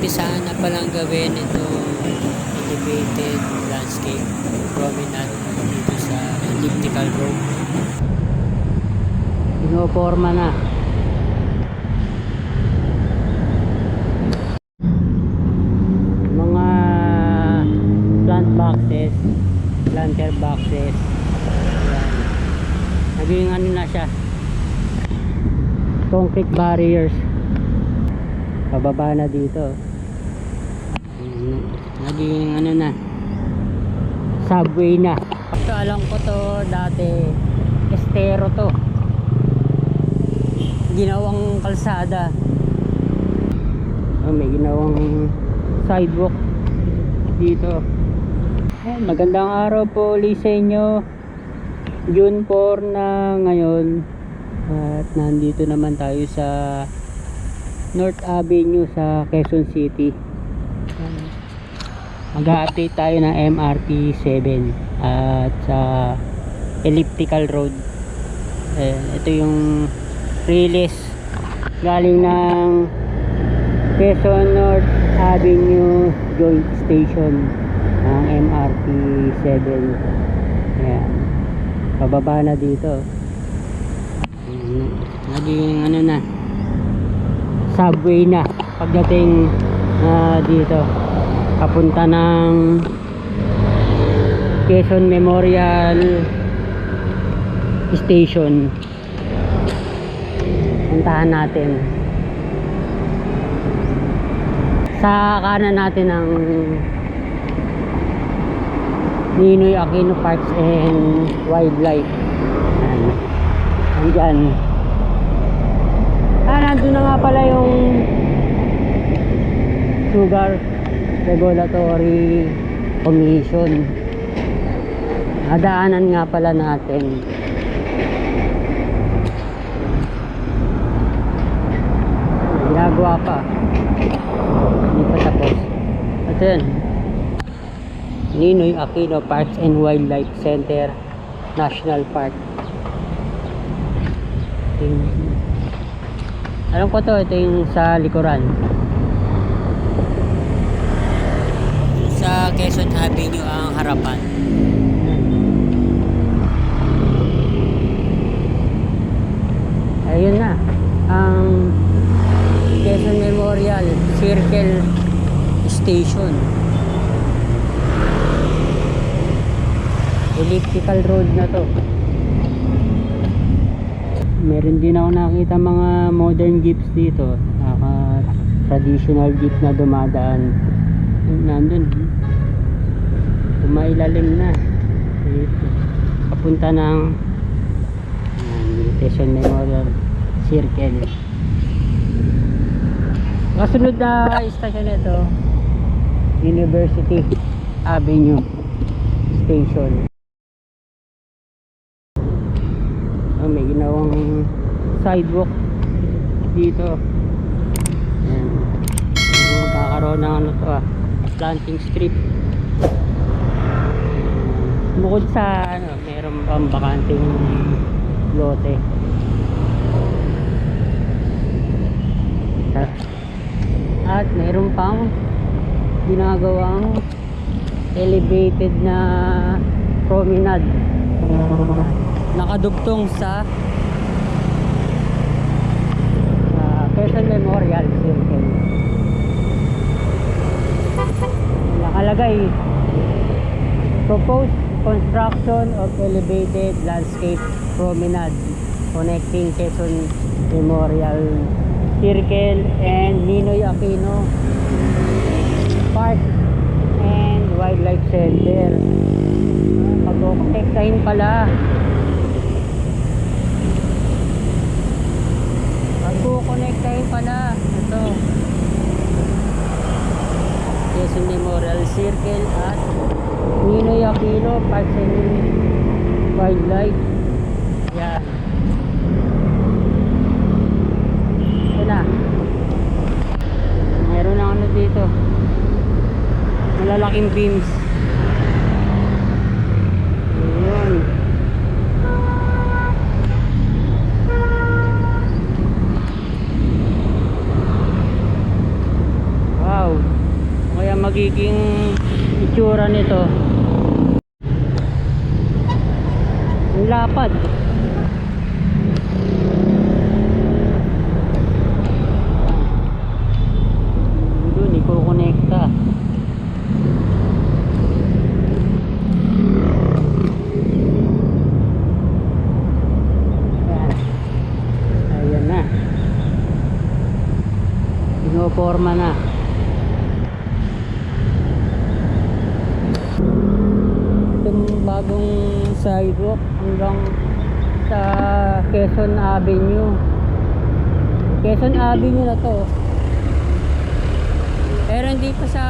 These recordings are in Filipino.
Inumpisahan na palang gawin itong elevated landscape promenade dito sa elliptical road. Pinoforma na. Mga plant boxes, planter boxes. Ayan. Naging ano na siya. Concrete barriers. Pababa na dito. Naging ano na. Subway na. Ito alam ko to dati estero to. Ginawang kalsada. Oh, may ginawang sidewalk dito. Ayan, magandang araw po ulit sa inyo. June 4 na ngayon. At nandito naman tayo sa North Avenue sa Quezon City. Mag-update tayo ng MRT 7 at sa Elliptical Road. Ayan, ito yung release galing ng Quezon North Avenue Joint Station ng MRT 7. Ayan. Pababa na dito. Ayan, Naging ano na subway na pagdating ah, dito papunta ng Quezon Memorial Station. Puntahan natin. Sa kanan natin ng Ninoy Aquino Parks and Wildlife. Andyan. Ah nandun na nga pala yung Sugar Regulatory Commission. Nadaanan nga pala natin. Ginagawa pa. Hindi pa tapos. Ito yun. Ninoy Aquino Parks and Wildlife Center National Park. Alam ko to ito yung sa likuran sa Quezon Avenue ang harapan? Ayun na. Ang Quezon Memorial Circle Station. Elliptical road na to. Meron din ako nakita mga modern jeeps dito. Naka traditional jeep na dumadaan. Nandun tumailalim na. Dito. Papunta ng Quezon Memorial Circle. Kasunod na station nito University Avenue Station. Oh, may ginawang sidewalk dito. Ayan. Magkakaroon ng ano to ah planting strip bukod sa ano meron pang bakanting lote. At meron pang ginagawang elevated na promenade. Nakadugtong sa uh, Quezon Memorial Circle nakalagay proposed construction of elevated landscape promenade connecting Quezon Memorial Circle and Ninoy Aquino Park and Wildlife Center. Pag-connectahin pala. Pag-connectahin pala ito. Quezon Memorial Circle at Ninoy Aquino Parks and Wildlife. Yan. Ito na. Meron na ano dito. Malalaking beams yun wow magiging itsura nito. Ang lapad. Doon, iko-connecta. Ayan. Ayan na. Pinoporma na. Itong bagong sidewalk hanggang sa Quezon Avenue. Quezon Avenue na to. Pero hindi pa sa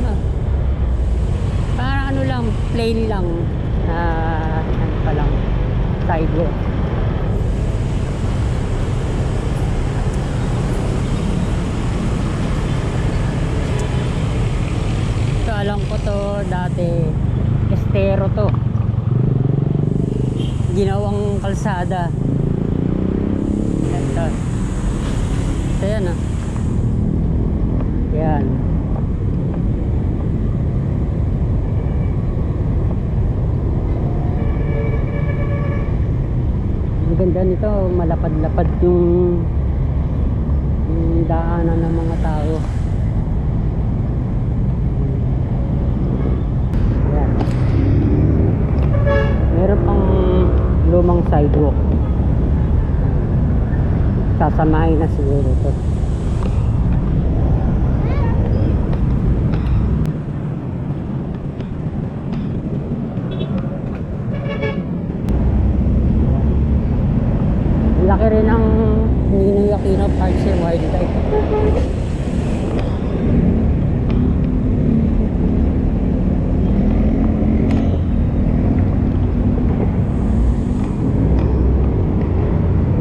ano. Parang ano lang, plain lang. Na ano pa lang, sidewalk. So alam ko to dati estero to. Ginawang kalsada. Ito. Ito yan ah. Yan. Ang ganda nito, malapad-lapad yung, yung daanan ng mga tao. Yan. Meron pang lumang sidewalk. Sasamahin na siguro to. Laki rin ang Ninoy Aquino Parks and Wildlife.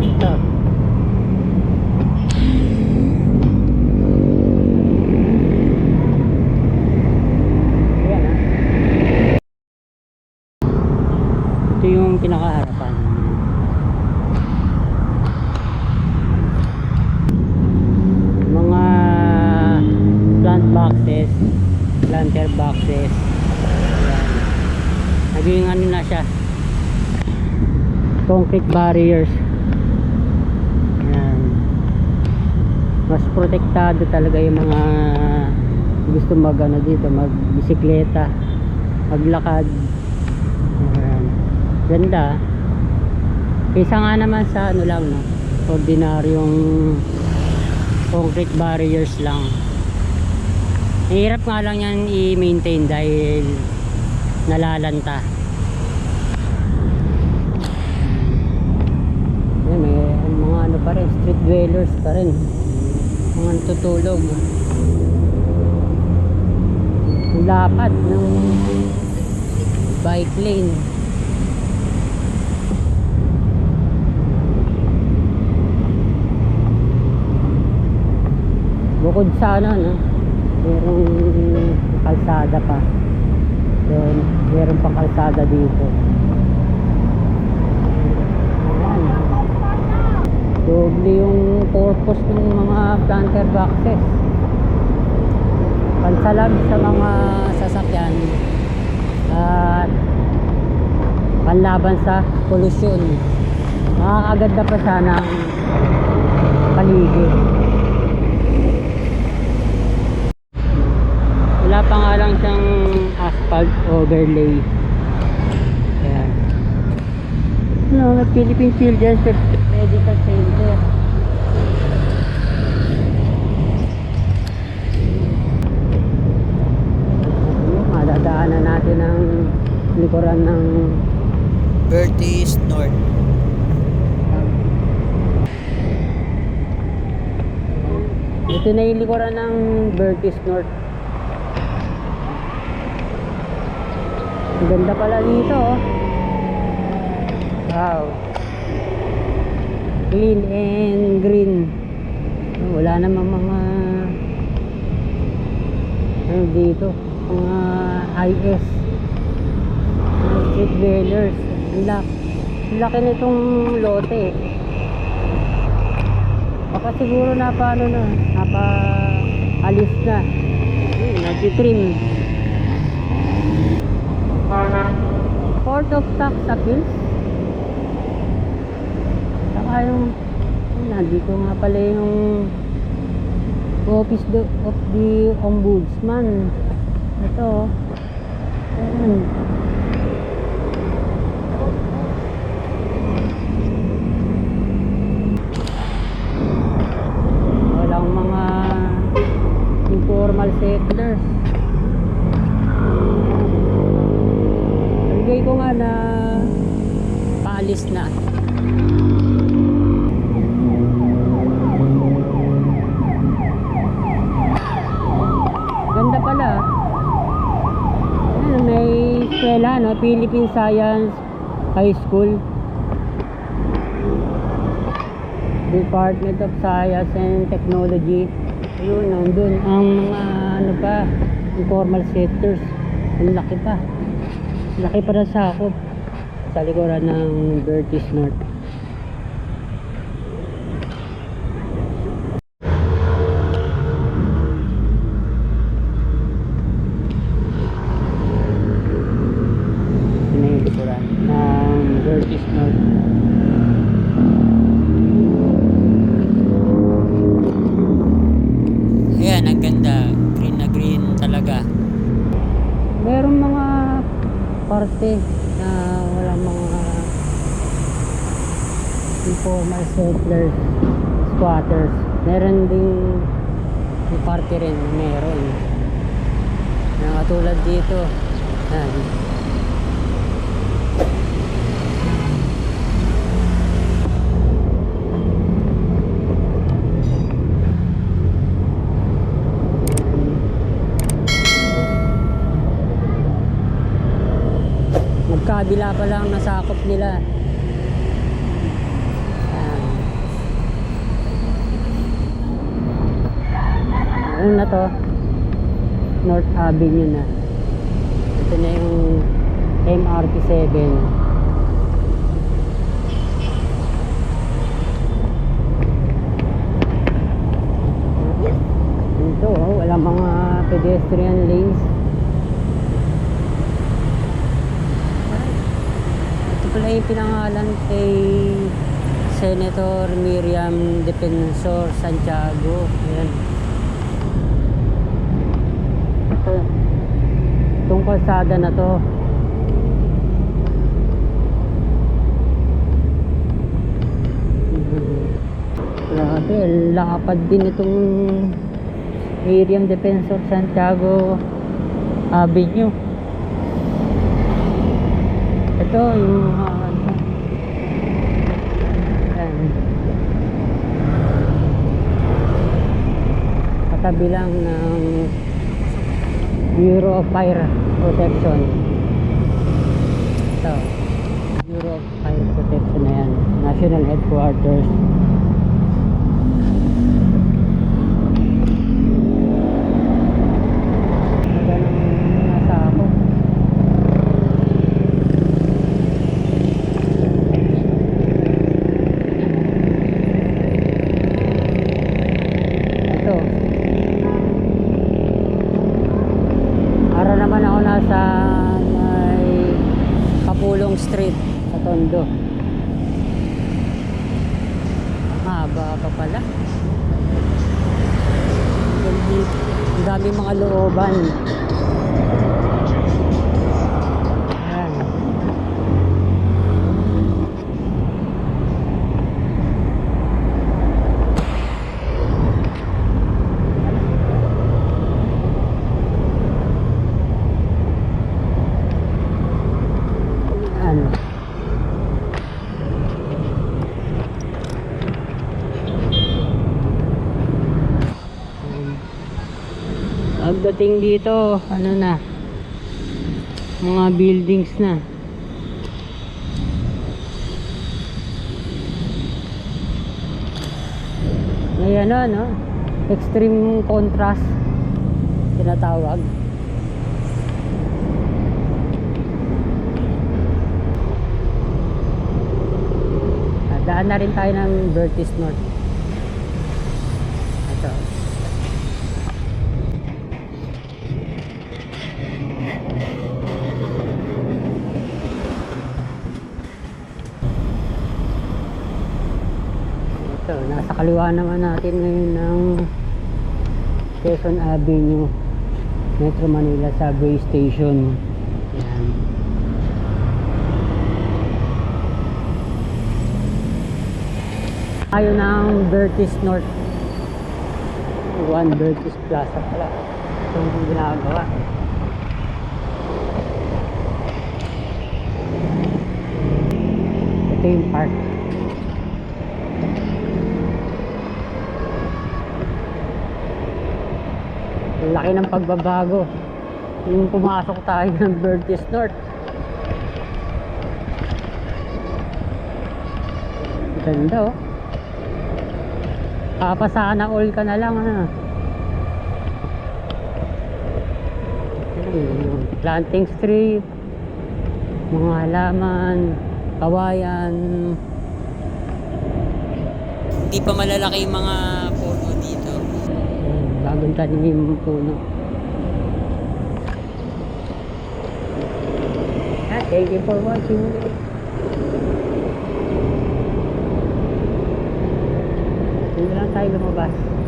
Ito. Ayan ah. Ito yung pinakaharapan. Mga plant boxes, planter boxes. Ayan. Naging ano na siya. Concrete barriers. Ayan. Mas protektado talaga yung mga gusto mag ano dito, mag bisikleta, maglakad. Ayan. Ganda. Kaysa nga naman sa ano lang no, ordinaryong concrete barriers lang. Mahirap nga lang yan i-maintain dahil nalalanta. Yan, may mga ano pa rin, street dwellers pa rin. Mga natutulog. Ang lapad ng bike lane. Bukod sa ano, no? Merong kalsada pa. Doon, meron pang kalsada dito. Doble yung purpose ng mga planter boxes. Pansalag sa mga sasakyan at panlaban sa polusyon. Makakaganda pa sana ang paligid. Wala pa nga lang siyang asphalt overlay. Ayan. No, may Philippine Children's Medical Center. Madadaanan natin ang likuran ng Bertis North. Ito na yung likuran ng Bertis North. Ang ganda pala dito oh. Wow. Clean and green. Wala namang mga ano dito, mga IS. Mga street dwellers. Ang laki. Nitong lote eh. Baka siguro napa ano na, napa alis na. Ayun, nag of Tax Appeals. Saka yung, yun, nandito nga pala yung Office of the Ombudsman. Ito. oh. Ayan. Walang mga informal settlers. Bigay ko nga na paalis na. Ganda pala. Ayan, may eskwela, no? Philippine Science High School. Department of Science and Technology. Yun, nandun. Ang mga ano pa, informal sectors. Ang laki pa. Laki pa na sakop sa likuran ng Bertis North. Yun na yung likuran ng Bertis North. Ayan, ang ganda. Green na green talaga. Merong mga parte na walang mga informal settlers, squatters. Meron ding yung parte rin meron. Na katulad dito. Yan. Magkabila pa lang nasakop nila. Yan. Ano na to? North Avenue na. Ito na yung MRT 7. Ito, oh, wala mga pedestrian lanes. Ito pala yung pinangalan kay Senator Miriam Defensor Santiago. Ayan. Ito. Itong kalsada na to. Grabe, lapad din itong Miriam Defensor Santiago Avenue. Ito yung. Ayan. Katabi lang ng Bureau of Fire Protection. Ito. Bureau of Fire Protection na yan. National Headquarters. Ganda ng nasa ako. Ito. Ara naman ako nasa may Kapulong Street Tondo. Haba pa pala. Ang dami mga looban. Ayan. Ano? Pagdating dito, ano na, mga buildings na. May ano, no? Extreme contrast, tinatawag. Daan na rin tayo ng Vertis North. Ito. Nasa kaliwa naman natin ngayon ng Quezon Avenue, Metro Manila Subway Station. Yan. Tayo ng Bertis North. One Bertis Plaza pala. Ito yung ginagawa. Ito yung park. Laki ng pagbabago. Yung pumasok tayo ng Bertis North. Ganda oh. Papasana all ka na lang. Ayun, Planting strip, mga halaman, kawayan, Hindi pa malalaki yung mga bagong tanim yung puno. Ah, thank you for watching. Hindi lang tayo lumabas.